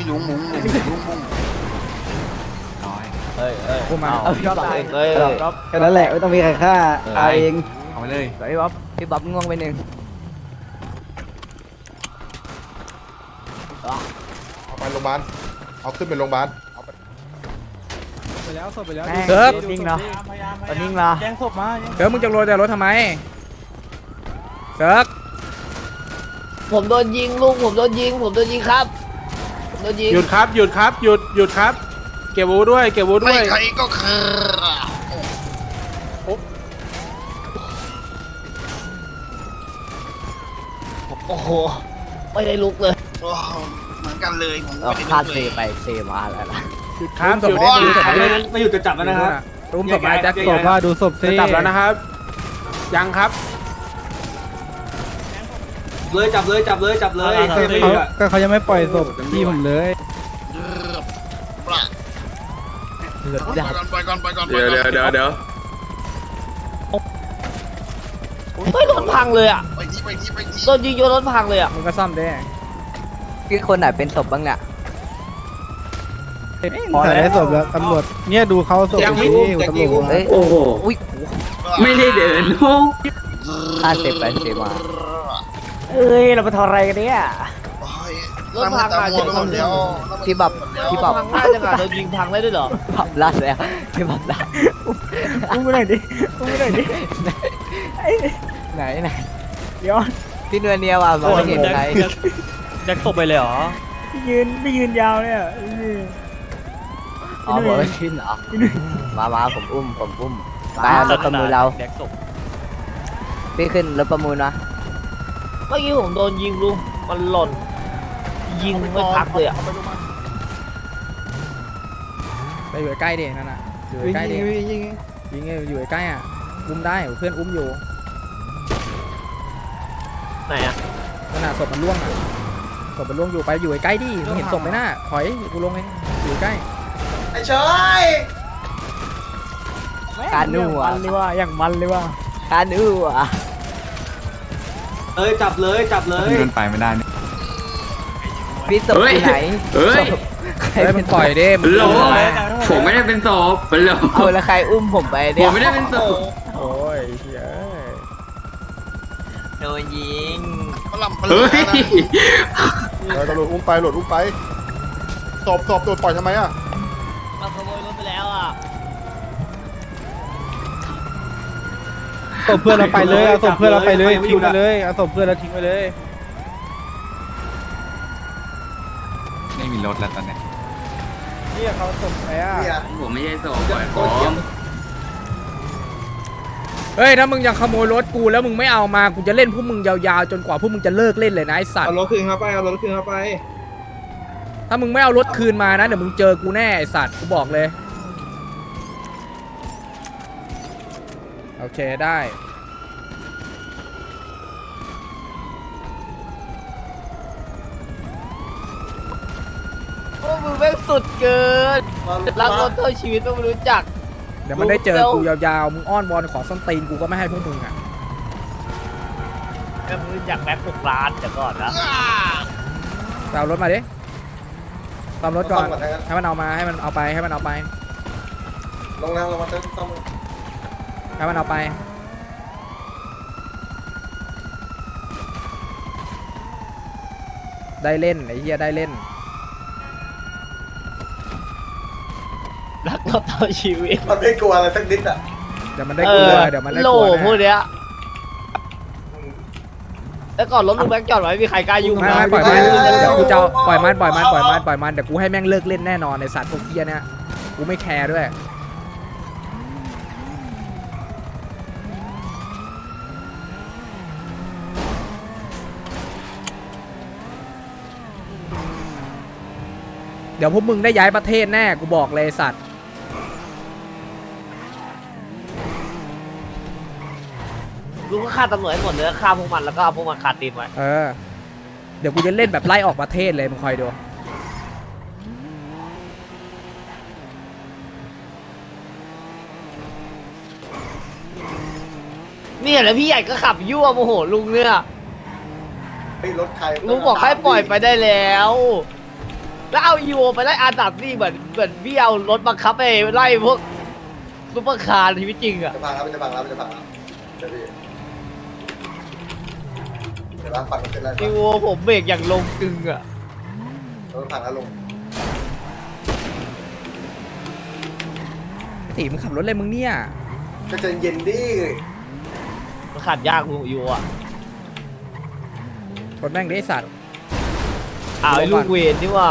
ยหลุงมุงหลุงหลุงมุงน้อยเอ้ยเอ้ยพวกมันเอาพี่บ๊อบเอ้ยแค่นั้นแหละไม่ต้องมีใครฆ่าเอาเองเอาไปเลยพี่บ๊อบพี่บ๊อบง่วงไปหนึ่งเอาไปโรงพยาบาลเอาขึ้นไปโรงพยาบาลเอาไปไปแล้วศพไปแล้วเซิร์ฟนิ่งเนาะนิ่งเหรอแจ้งศพมาเซิร์ฟมึงจะโรยแต่รถทำไมเซิร์ฟผมโดนยิงลุงผมโดนยิงผมโดนยิงครับ โดนยิงหยุดครับหยุดครับหยุดหยุดครับ เก็บวูด้วยเก็บวูด้ไม่วยใครก็คือโอ้โห ไม่ได้ลุกเลยโอ้เหมือนกันเลยผมเอาไม่ได้คาดดูเซเลยไปเซมาแล้วล่ะหยุดครับหยุดได้ดูศพได้ไม่หยุดจะจับแล้วนะครับตุ้มศพมาแจ็คศพว่าดูศพจะจับแล้วนะครับ ยังครับ เลยจับเลยจับเลยจับเลยเขาก็เขายังไม่ปล่อยศพที่ผมเลยปล่ะปล่อยก่อนปล่อยก่อนปล่อยก่อนเดี๋ยวเดี๋ยวเดี๋ยวเดี๋ยวเฮ้ยรถพังเลยอะไปที่ไปที่ไปที่โดนยิงจนรถพังเลยอะมึงก็ซ่อมได้พี่คนไหนเป็นศพบ้างเนี่ย พอได้ศพแล้วตำรวจเนี่ยดูเขาศพยังไม่ดีอุ้ม ตำรวจเอ้ย โอ้โหอุ้ยไม่ได้เดินโอ้ค่าเสพไปเสพมา เอ้ย เราไปทำอะไรกันเนี่ย โอ้ยรถพังตาอะมัวไปหมดแล้วพี่บับพี่บับพังง่ายจังอะโดนยิงพังได้ด้วยเหรอบับลัดแล้วพี่บับลัดอุ้มไปหน่อยดิ อุ้มไปหน่อยดิไหนไหนเดี๋ยวพี่เนือเนียว่ะมองไม่เห็นใครแจ็คศพไปเลยเหรอ พี่ยืนพี่ยืนยาวเนี่ยอ๋อบอกไม่ขึ้นเหรอมามาผมอุ้มผมอุ้มไปเอารถประมูลเราแจ็คศพพี่ขึ้นรถประมูลนะ เมื่อกี้ผมโดนยิงลุงมันหล่น ยิงไม่พักเลยอะไปอยู่ใกล้ดินั่นน่ะอยู่ใกล้ดิยิงยิงอยู่ใกล้อะอุ้มได้เพื่อนอุ้มอยู่ไหนอะนั่นน่ะศพมันล่วงอะศพมันล่วงอยู่ไปอยู่ใกล้ดิมึงเห็นศพไหมน่ะถอยกูลงเองอยู่ใกล้การนู่อะมันเลยว่าอย่างมันเลยว่าการนู่อะ เอ้ยจับเลยจับเลยเดินไปไม่ได้เนี่ยพี่ศพอยู่ไหนเฮ้ย ศพใครเฮ้ยเป็มึนงปล่อยดิมึงโหลผมไม่ได้เป็นศพเป็นโหลเอาแล้วใครอุ้มผมไปผเนี่ยมไม่ได้เป็นศพโอ้ยเฮ้ยโดนยิงปลำปเฮ้ลำยนะเออตำรวจอุ้มไปตำรวจอุ้มไปสอบสอบตรวจปล่อยทำไมอะ มาขโมยรถไปแล้วอะ ศพเพื่อนเราไปเลยเอาศพเพื่อนเราไปเลยทิ้งไปเลยเอาศพเพื่อนเราทิ้งไปเลยไม่มีรถแล้วตอนเนี้ยนี่เขาศพไปอะผมไม่ใช่ศพปล่อยของเฮ้ยถ้ามึงยังขโมยรถกูแล้วมึงไม่เอามากูจะเล่นพวกมึงยาวๆจนกว่าพวกมึงจะเลิกเล่นเลยนะไอสัตว์เอารถคืนเข้าไปเอารถคืนเข้าไป ถ้ามึงไม่เอารถคืนมานะเดี๋ยวมึงเจอกูแน่ไอสัตว์กูบอกเลยโอ เคได้ พวกมึงแม่งสุดเกินรักรถเท่าชีวิตไม่รู้จัก เดี๋ยวมันได้เจอกูยาวๆ มึงอ้อนวอนขอส้นตีนกูก็ไม่ให้พวกมึงอะแม่งไม่รู้จักแม็กหกล้านแต่ก่อนนะไปเอารถมาดิตามรถก่อน ให้มันเอามาให้มันเอาไปให้มันเอาไป ลงแล้วลงมาเต้นต้อ งให้มันเอาไป ได้เล่นไอ้เหี้ยได้เล่น รักรถเท่าชีวิตมันไม่กลัวอะไรสักนิดอะเดี๋ยวมันได้กลัวเดี๋ยวมันได้โหลกลัวพวกแน่เนี้ยแล้วก่อนรถลุงแบ็คจอดไว้ไม่มีใครกล้ายุ่งไม่ไม่ปล่อยมันเดี๋ยวกูจะเอาปล่อยมันปล่อยมันปล่อยมันปล่อยมันเดี๋ยวกูให้แม่งเลิกเล่นแน่นอนในสัตว์พวกเหี้ยเนี่ยกูไม่แคร์ด้วย เดี๋ยวพวกมึงได้ย้ายประเทศแน่กูบอกเลยสัตว์ ลุงก็ฆ่าตำรวจให้หมดเลยฆ่าพวกมันแล้วก็เอาพวกมันคาตีนไว้เออ เดี๋ยวกูจะเล่นแบบไล่ออกประเทศเลยมึงคอยดู เนี่ยแล้วพี่ใหญ่ก็ขับยั่วโมโหลุงเนี่ยไอ้รถใครลุงบอกให้ปล่อยไปได้แล้ว แล้วเอาอีโวไปไล่อาดับนี่เหมือนเหมือนพี่เอารถบังคับไปไล่พวกซุปเปอร์คาร์ชีวิตจริงอะจะพังแล้วมันจะพังแล้วมันจะพังแล้วเดี๋ยวพี่เดี๋ยวล้างปัดมันเป็นไรอีโวผมเบรกอย่างลงกึงอะเออพังแล้วลงตีมึงขับรถอะไรมึงเนี่ยก็ใจเย็นดิมันขัดยากลุงอีโวอะชนแม่งได้สัตว์ อ้าวไอ้ลูกเวนนี่ว่า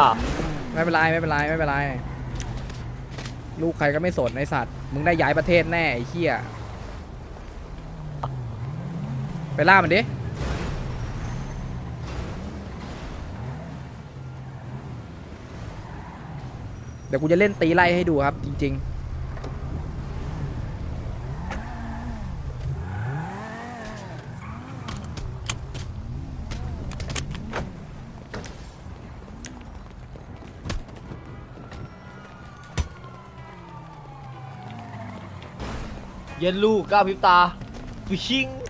ไม่เป็นไรไม่เป็นไรไม่เป็นไร ลูกใครก็ไม่สนในสัตว์ มึงได้ย้ายประเทศแน่ไอ้เหี้ยไปล่ามันดิ เดี๋ยวกูจะเล่นตีไล่ให้ดูครับจริง เย็นลูกก้าวพริบตาฟิชชิงๆ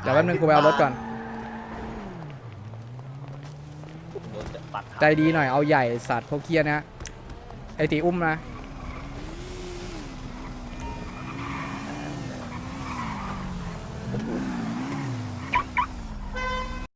เดี๋ยวแป๊บนึงกูไปเอารถก่อนใจดีหน่อยเอาใหญ่สัตว์พวกเคียนะไอตีอุ้มนะ